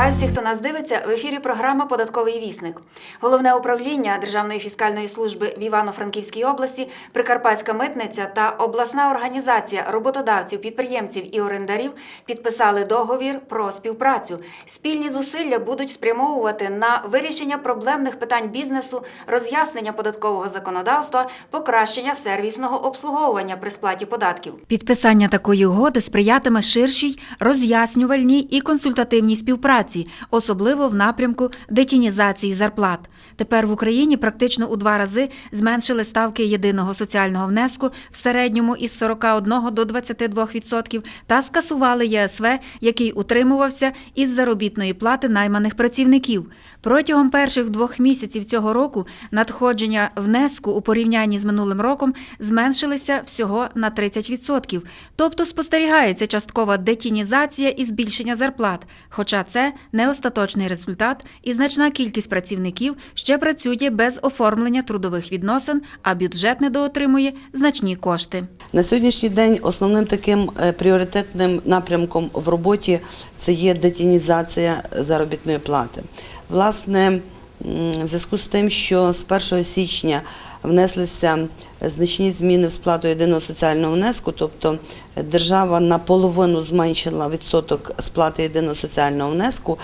Вітаю всіх, хто нас дивиться. В ефірі програма Податковий вісник. Головне управління Державної фіскальної служби в Івано-Франківській області, Прикарпатська митниця та обласна організація роботодавців, підприємців і орендарів підписали договір про співпрацю. Спільні зусилля будуть спрямовувати на вирішення проблемних питань бізнесу, роз'яснення податкового законодавства, покращення сервісного обслуговування при сплаті податків. Підписання такої угоди сприятиме ширшій роз'яснювальній і консультативній співпраці, особливо в напрямку детінізації зарплат. Тепер в Україні практично у два рази зменшили ставки єдиного соціального внеску в середньому із 41 до 22% та скасували ЄСВ, який утримувався із заробітної плати найманих працівників. Протягом перших двох місяців цього року надходження внеску у порівнянні з минулим роком зменшилися всього на 30%. Тобто спостерігається часткова детінізація і збільшення зарплат. Хоча це не остаточний результат, і значна кількість працівників ще працює без оформлення трудових відносин, а бюджет недоотримує значні кошти. На сьогоднішній день основним таким е, пріоритетним напрямком в роботі це є детінізація заробітної плати. Власне, в зв'язку з тим, що з 1 січня внеслися значні зміни в сплату єдиного соціального внеску, тобто держава наполовину зменшила відсоток сплати єдиного соціального внеску.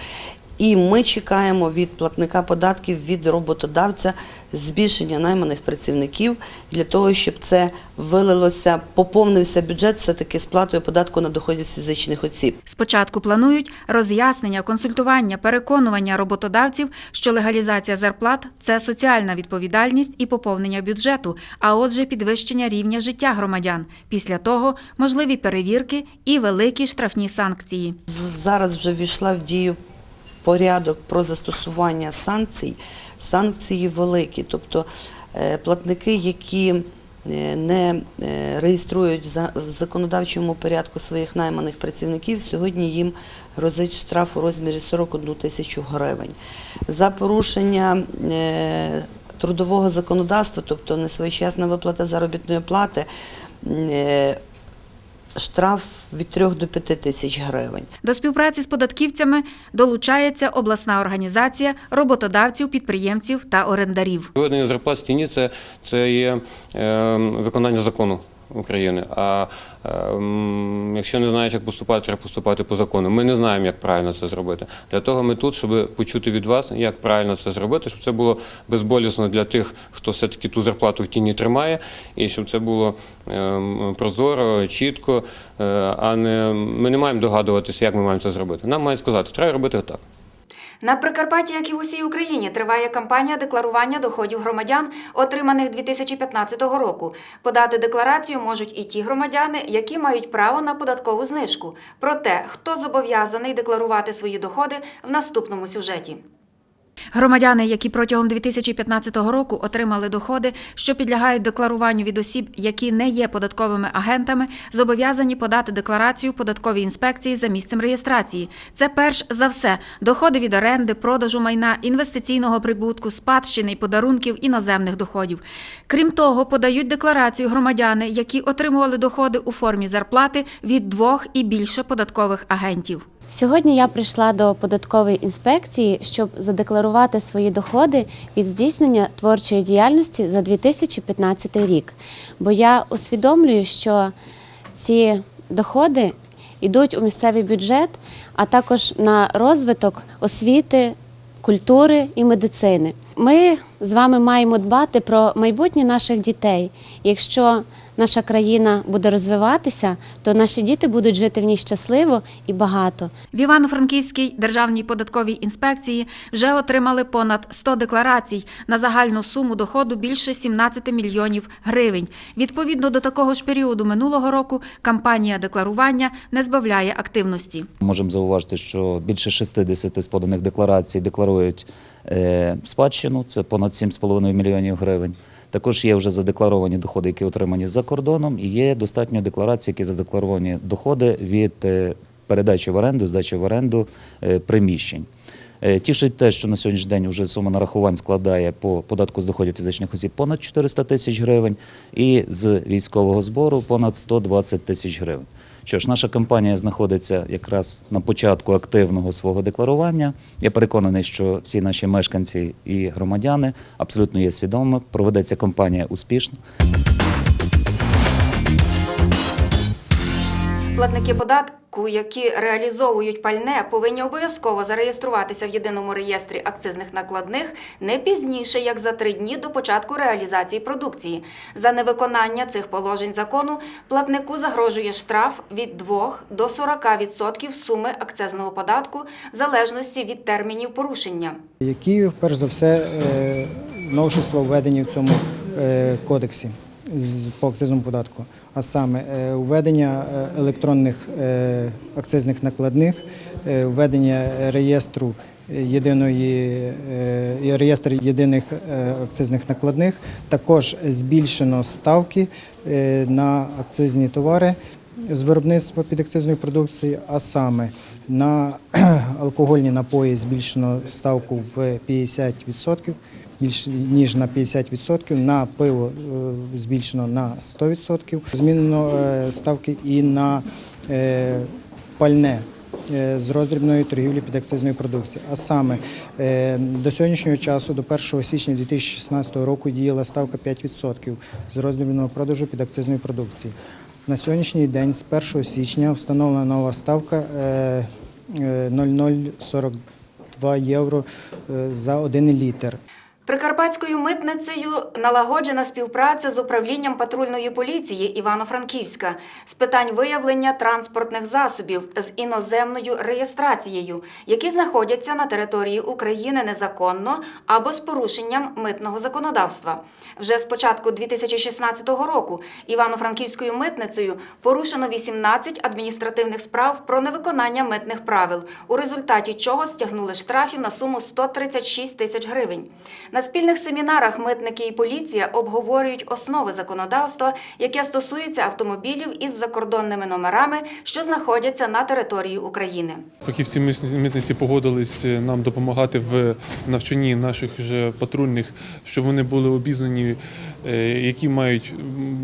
І ми чекаємо від платника податків від роботодавця збільшення найманих працівників для того, щоб це вилилося, поповнився бюджет все-таки сплатою податку на доходів з фізичних осіб. Спочатку планують роз'яснення, консультування, переконування роботодавців, що легалізація зарплат це соціальна відповідальність і поповнення бюджету, а отже, підвищення рівня життя громадян. Після того можливі перевірки і великі штрафні санкції. Зараз вже ввійшла в дію порядок про застосування санкцій. Санкції великі, тобто е, платники, які е, не е, реєструють в за- в законодавчому порядку своїх найманих працівників, сьогодні їм грозить штраф у розмірі 41 тисячу гривень. За порушення трудового законодавства, тобто несвоєчасна виплата заробітної плати, штраф від 3 до 5 тисяч гривень. До співпраці з податківцями долучається обласна організація роботодавців, підприємців та орендарів. Виведення зарплат з тіні це, це є е, виконання закону України. А е, якщо не знаєш, як поступати, треба поступати по закону. Ми не знаємо, як правильно це зробити. Для того ми тут, щоб почути від вас, як правильно це зробити, щоб це було безболісно для тих, хто все-таки ту зарплату в тіні тримає, і щоб це було е, прозоро, чітко. Е, а не ми не маємо догадуватися, як ми маємо це зробити. Нам мають сказати, треба робити так. На Прикарпатті, як і в усій Україні, триває кампанія декларування доходів громадян, отриманих 2015 року. Подати декларацію можуть і ті громадяни, які мають право на податкову знижку. Про те, хто зобов'язаний декларувати свої доходи в наступному сюжеті. Громадяни, які протягом 2015 року отримали доходи, що підлягають декларуванню від осіб, які не є податковими агентами, зобов'язані подати декларацію податковій інспекції за місцем реєстрації. Це перш за все доходи від оренди, продажу майна, інвестиційного прибутку, спадщини і подарунків іноземних доходів. Крім того, подають декларацію громадяни, які отримували доходи у формі зарплати від двох і більше податкових агентів. Сьогодні я прийшла до податкової інспекції, щоб задекларувати свої доходи від здійснення творчої діяльності за 2015 рік. Бо я усвідомлюю, що ці доходи йдуть у місцевий бюджет, а також на розвиток освіти, культури і медицини. Ми з вами маємо дбати про майбутнє наших дітей. Якщо наша країна буде розвиватися, то наші діти будуть жити в ній щасливо і багато. В Івано-Франківській державній податковій інспекції вже отримали понад 100 декларацій на загальну суму доходу більше 17 мільйонів гривень. Відповідно до такого ж періоду минулого року кампанія декларування не збавляє активності. Можемо зауважити, що більше 60 з поданих декларацій декларують спадщину, це понад 7,5 мільйонів гривень. Також є вже задекларовані доходи, які отримані за кордоном, і є достатньо декларацій, які задекларовані доходи від е, передачі в оренду, здачі в оренду е, приміщень. Е, Тішить те, що на сьогоднішній день вже сума нарахувань складає по податку з доходів фізичних осіб понад 400 тисяч гривень і з військового збору понад 120 тисяч гривень. Що ж, наша компанія знаходиться якраз на початку активного свого декларування. Я переконаний, що всі наші мешканці і громадяни абсолютно є свідомими. Проведеться компанія успішно. Платники податку, які реалізовують пальне, повинні обов'язково зареєструватися в єдиному реєстрі акцизних накладних не пізніше, як за три дні до початку реалізації продукції. За невиконання цих положень закону платнику загрожує штраф від 2 до 40% суми акцизного податку в залежності від термінів порушення. Які, перш за все, е, новшества введені в цьому е, кодексі по акцизному податку, а саме е, введення е, електронних е, акцизних накладних, введення реєстру єдиної реєстр єдиних акцизних накладних, також збільшено ставки на акцизні товари з виробництва підакцизної продукції, а саме на алкогольні напої збільшено ставку в 50%, більш ніж на 50%, на пиво е, збільшено на 100%. Змінено е, ставки і на е, пальне з роздрібної торгівлі підакцизної продукції. А саме до сьогоднішнього часу, до 1 січня 2016 року, діяла ставка 5% з роздрібного продажу підакцизної продукції. На сьогоднішній день, з 1 січня, встановлена нова ставка е, е, 0,042 євро за 1 літр. Прикарпатською митницею налагоджена співпраця з управлінням патрульної поліції Івано-Франківська з питань виявлення транспортних засобів з іноземною реєстрацією, які знаходяться на території України незаконно або з порушенням митного законодавства. Вже з початку 2016 року Івано-Франківською митницею порушено 18 адміністративних справ про невиконання митних правил, у результаті чого стягнули штрафів на суму 136 тисяч гривень. На спільних семінарах митники і поліція обговорюють основи законодавства, яке стосується автомобілів із закордонними номерами, що знаходяться на території України. Фахівці митниці погодились е, нам допомагати в навчанні наших вже патрульних, щоб вони були обізнані, які мають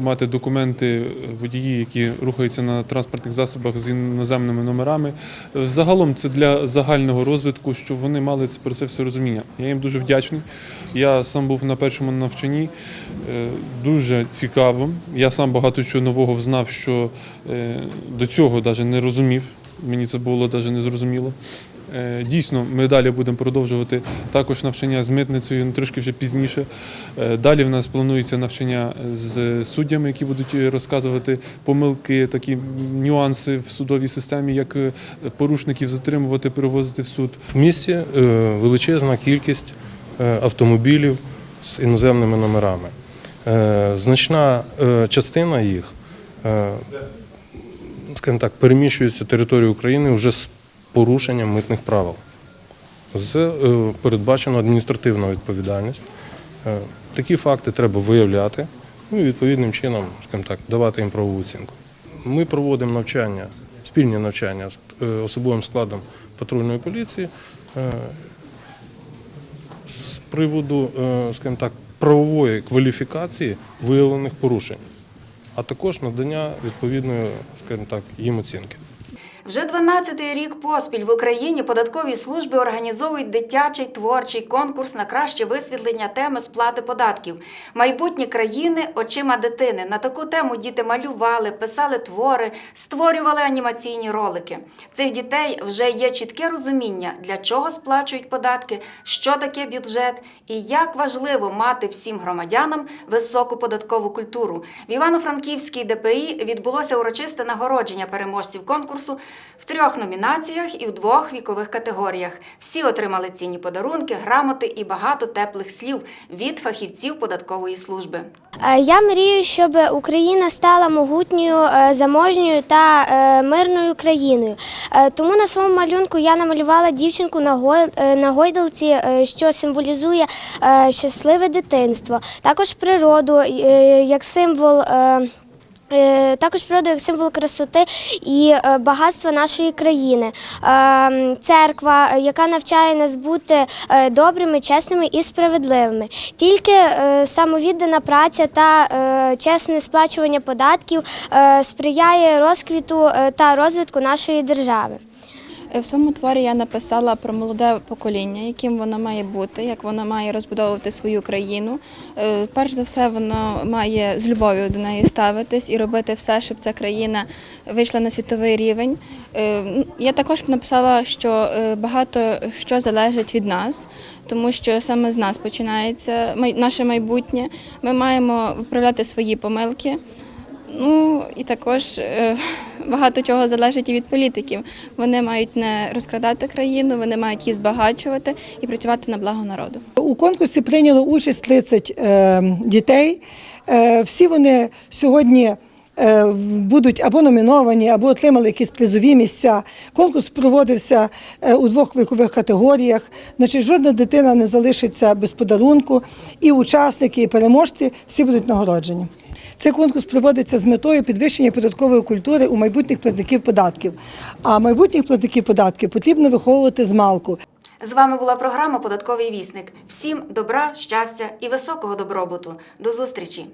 мати документи е, водії, які рухаються на транспортних засобах з іноземними номерами. Е, Загалом це для загального розвитку, щоб вони мали про це все розуміння. Я їм дуже вдячний. Я сам був на першому навчанні, е, дуже цікаво. Я сам багато чого нового знав, що е, до цього навіть не розумів. Мені це було навіть незрозуміло. Е, Дійсно, ми далі будемо продовжувати також навчання з митницею ну, трошки вже пізніше. Е, Далі в нас планується навчання з суддями, які будуть е, розказувати помилки, такі нюанси в судовій системі, як порушників затримувати, перевозити в суд. В місті величезна кількість автомобілів з іноземними номерами. Значна частина їх, скажімо так, переміщується територію України вже з порушенням митних правил. З е, передбачено адміністративна відповідальність. Е, Такі факти треба виявляти ну і відповідним чином, скажімо так, давати їм правову оцінку. Ми проводимо навчання, спільні навчання з е, особовим складом патрульної поліції з приводу, так, правової кваліфікації виявлених порушень, а також надання відповідної, так, їм оцінки. Вже 12-й рік поспіль в Україні податкові служби організовують дитячий творчий конкурс на краще висвітлення теми сплати податків. Майбутні країни очима дитини. На таку тему діти малювали, писали твори, створювали анімаційні ролики. Цих дітей вже є чітке розуміння, для чого сплачують податки, що таке бюджет і як важливо мати всім громадянам високу податкову культуру. В Івано-Франківській ДПІ відбулося урочисте нагородження переможців конкурсу в трьох номінаціях і в двох вікових категоріях. Всі отримали цінні подарунки, грамоти і багато теплих слів від фахівців податкової служби. Е, Я мрію, щоб Україна стала могутньою, е, заможньою та е, мирною країною. Тому на своєму малюнку я намалювала дівчинку на гой- на гойдалці, що символізує щасливе дитинство, також природу як символ. Також природа як символ красоти і е, багатства нашої країни. Е, Церква, е, яка навчає нас бути добрими, чесними і справедливими. Тільки самовіддана праця та чесне сплачування податків сприяє розквіту та розвитку нашої держави. Е, В своєму творі я написала про молоде покоління, яким воно має бути, як воно має розбудовувати свою країну. Е, Перш за все, воно має з любов'ю до неї ставитись і робити все, щоб ця країна вийшла на світовий рівень. Е, Я також написала, що багато що залежить від нас, тому що саме з нас починається наше майбутнє. Ми маємо виправляти свої помилки. Ну і також е, багато чого залежить і від політиків. Вони мають не розкрадати країну, вони мають її збагачувати і працювати на благо народу. У конкурсі прийняло участь 30 е, дітей. Е, всі вони сьогодні будуть або номіновані, або отримали якісь призові місця. Конкурс проводився у двох вікових категоріях. Значить, жодна дитина не залишиться без подарунку. І учасники, і переможці всі будуть нагороджені. Цей конкурс проводиться з метою підвищення податкової культури у майбутніх платників податків. А майбутніх платників податків потрібно виховувати з малку. З вами була програма Податковий вісник. Всім добра, щастя і високого добробуту. До зустрічі!